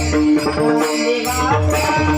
Thank you.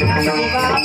Bye.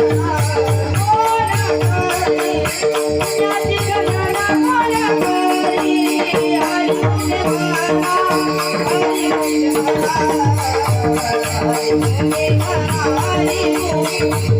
Thank Thank you.